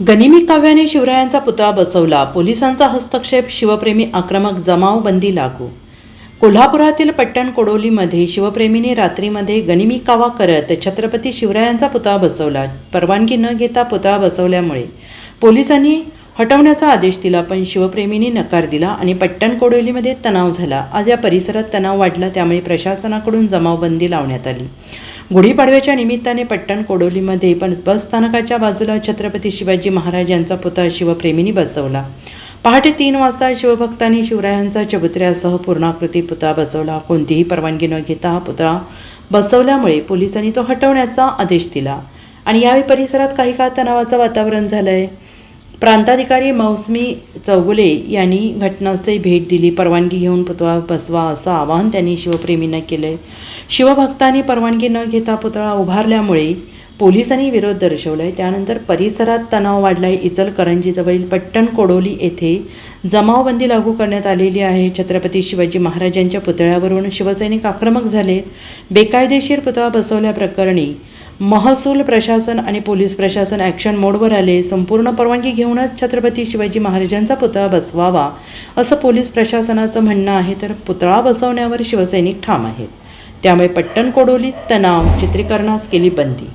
गनिमी काव्याने शिवरायांचा पुतळा बसवला. पोलिसांचा हस्तक्षेप शिवप्रेमी आक्रमक जमावबंदी लागू. कोल्हापुरातील पट्टण कोडोलीमध्ये शिवप्रेमीने रात्रीमध्ये गनिमी कावा करत छत्रपती शिवरायांचा पुतळा बसवला. परवानगी न घेता पुतळा बसवल्यामुळे पोलिसांनी हटवण्याचा आदेश दिला पण शिवप्रेमींनी नकार दिला आणि पट्टण कोडोलीमध्ये तणाव झाला. आज या परिसरात तणाव वाढला त्यामुळे प्रशासनाकडून जमावबंदी लावण्यात आली. गुढीपाडव्याच्या निमित्ताने पट्टण कोडोलीमध्ये पण बस स्थानकाच्या बाजूला छत्रपती शिवाजी महाराज यांचा पुतळा शिवप्रेमींनी बसवला. पहाटे तीन वाजता शिवभक्तांनी शिवरायांचा चबुत्र्यासह पूर्णाकृती पुतळा बसवला. कोणतीही परवानगी न घेता हा पुतळा बसवल्यामुळे पोलिसांनी तो हटवण्याचा आदेश दिला. आणि यावेळी परिसरात काही काळ तणावाचं वातावरण झालं आहे प्रांताधिकारी मौसमी चौगुले यांनी घटनास्थळी भेट दिली. परवानगी घेऊन पुतळा बसवा असं आवाहन त्यांनी शिवप्रेमींना केलंय. शिवभक्तांनी परवानगी न घेता पुतळा उभारल्यामुळे पोलिसांनी विरोध दर्शवलाय. त्यानंतर परिसरात तणाव वाढलाय. इचलकरंजीजवळील पट्टण कोडोली येथे जमावबंदी लागू करण्यात आलेली आहे. छत्रपती शिवाजी महाराजांच्या पुतळ्यावरून शिवसैनिक आक्रमक झाले बेकायदेशीर पुतळा बसवल्याप्रकरणी महसूल प्रशासन आणि पोलीस प्रशासन ॲक्शन मोडवर आले. संपूर्ण परवानगी घेऊनच छत्रपती शिवाजी महाराजांचा पुतळा बसवावा असं पोलीस प्रशासनाचं म्हणणं आहे. तर पुतळा बसवण्यावर शिवसैनिक ठाम आहेत. त्यामुळे पट्टण कोडोलीत तणाव चित्रीकरणास केली बंदी.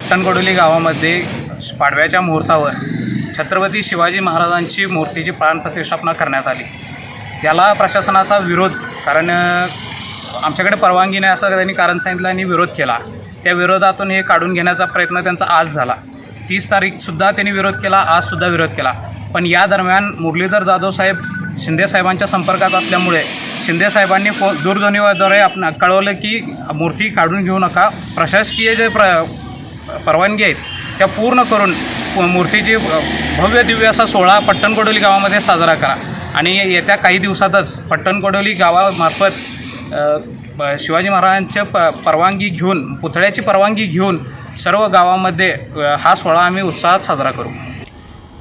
पट्टण कोडोली गावामध्ये पाडव्याच्या मुहूर्तावर छत्रपती शिवाजी महाराजांची मूर्तीची प्राणप्रतिष्ठापना करण्यात आली. याला प्रशासनाचा विरोध कारण आमच्याकडे परवानगी नाही असं त्यांनी कारण सांगितलं आणि विरोध केला. त्या विरोधातून हे काढून घेण्याचा प्रयत्न त्यांचा आज झाला. तीस तारीखसुद्धा त्यांनी विरोध केला आजसुद्धा विरोध केला. पण या दरम्यान मुरलीधर जाधव साहेब शिंदेसाहेबांच्या संपर्कात असल्यामुळे शिंदेसाहेबांनी फो दूरध्वनीद्वारे आपण कळवलं की मूर्ती काढून घेऊ नका. प्रशासकीय जे प्र परवानगी आहेत त्या पूर्ण करून मूर्तीची भव्य दिव्य असा सोहळा पट्टणकोडोली गावामध्ये साजरा करा. आणि येत्या काही दिवसातच पट्टणकोडोली गावामार्फत शिवाजी महाराजांच्या प परवानगी घेऊन पुतळ्याची परवानगी घेऊन सर्व गावामध्ये हा सोहळा आम्ही उत्साहात साजरा करू.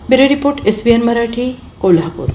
Bureau report S B N Marathi Kolhapur.